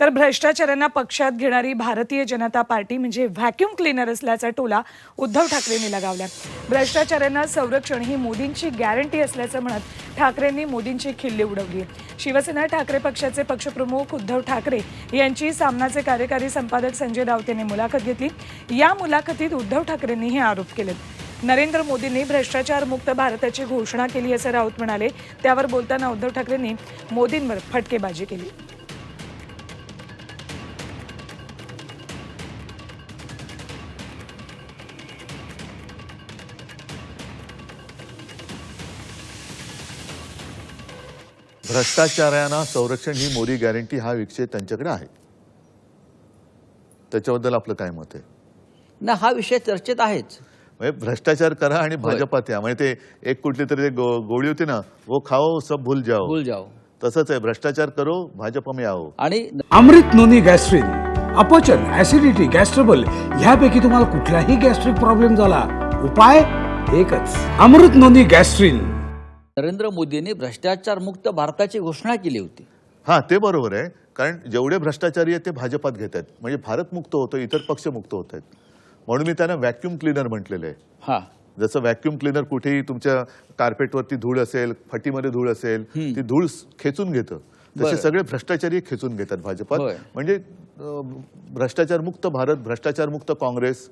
तर भ्रष्टाचारांना पक्षात घेणारी भारतीय जनता पार्टी म्हणजे व्हॅक्युम क्लीनर असल्याचा टोला उद्धव ठाकरेंनी लगावला. भ्रष्टाचारांना संरक्षण ही मोदींची गॅरंटी असल्याचं म्हणत ठाकरेंनी मोदींची खिल्ली उडवली. शिवसेना ठाकरे पक्षाचे पक्षप्रमुख उद्धव ठाकरे यांची सामनाचे कार्यकारी संपादक संजय राऊत यांनी मुलाखत घेतली. या मुलाखतीत उद्धव ठाकरेंनी हे आरोप केलेत नरेंद्र मोदींनी भ्रष्टाचार मुक्त भारताची घोषणा केली असं राऊत म्हणाले. त्यावर बोलताना उद्धव ठाकरेंनी मोदींवर फटकेबाजी केली. भ्रष्टाचारांना संरक्षण ही मोदी गॅरंटी हा विषय त्यांच्याकडे आहे. त्याच्याबद्दल आपलं काय मत आहे? ना हा विषय चर्चेत आहेच. म्हणजे भ्रष्टाचार करा आणि भाजपात या म्हणजे ते एक कुठली तरी गो- गोळी होती ना वो खाओ सब भूल जाओ. भूल जाओ. तसंच आहे भ्रष्टाचार करो भाजप में आओ. आणि अमृत नोनी गॅस्ट्रिन अपचन ऍसिडिटी गॅस्ट्रबल ह्यापैकी तुम्हाला कुठलाही गॅस्ट्रिक प्रॉब्लेम झाला उपाय एकच. अमृत नोनी गॅस्ट्रिन नरेंद्र मोदींनी भ्रष्टाचार मुक्त भारताची घोषणा केली होती. हा ते बरोबर आहे. कारण जेवढे भ्रष्टाचारी आहेत ते भाजपात घेत आहेत. म्हणजे भारत मुक्त होतं इतर पक्ष मुक्त होत आहेत. म्हणून मी त्यांना व्हॅक्यूम क्लीनर म्हटलेलं आहे. हा. जसं व्हॅक्यूम क्लीनर कुठेही तुमच्या कार्पेटवरती धूळ असेल फटीमध्ये धूळ असेल ती धूळ खेचून घेतं. तसे. सगळे भ्रष्टाचारी खेचून घेतात भाजपात. म्हणजे भ्रष्टाचार मुक्त भारत भ्रष्टाचार मुक्त काँग्रेस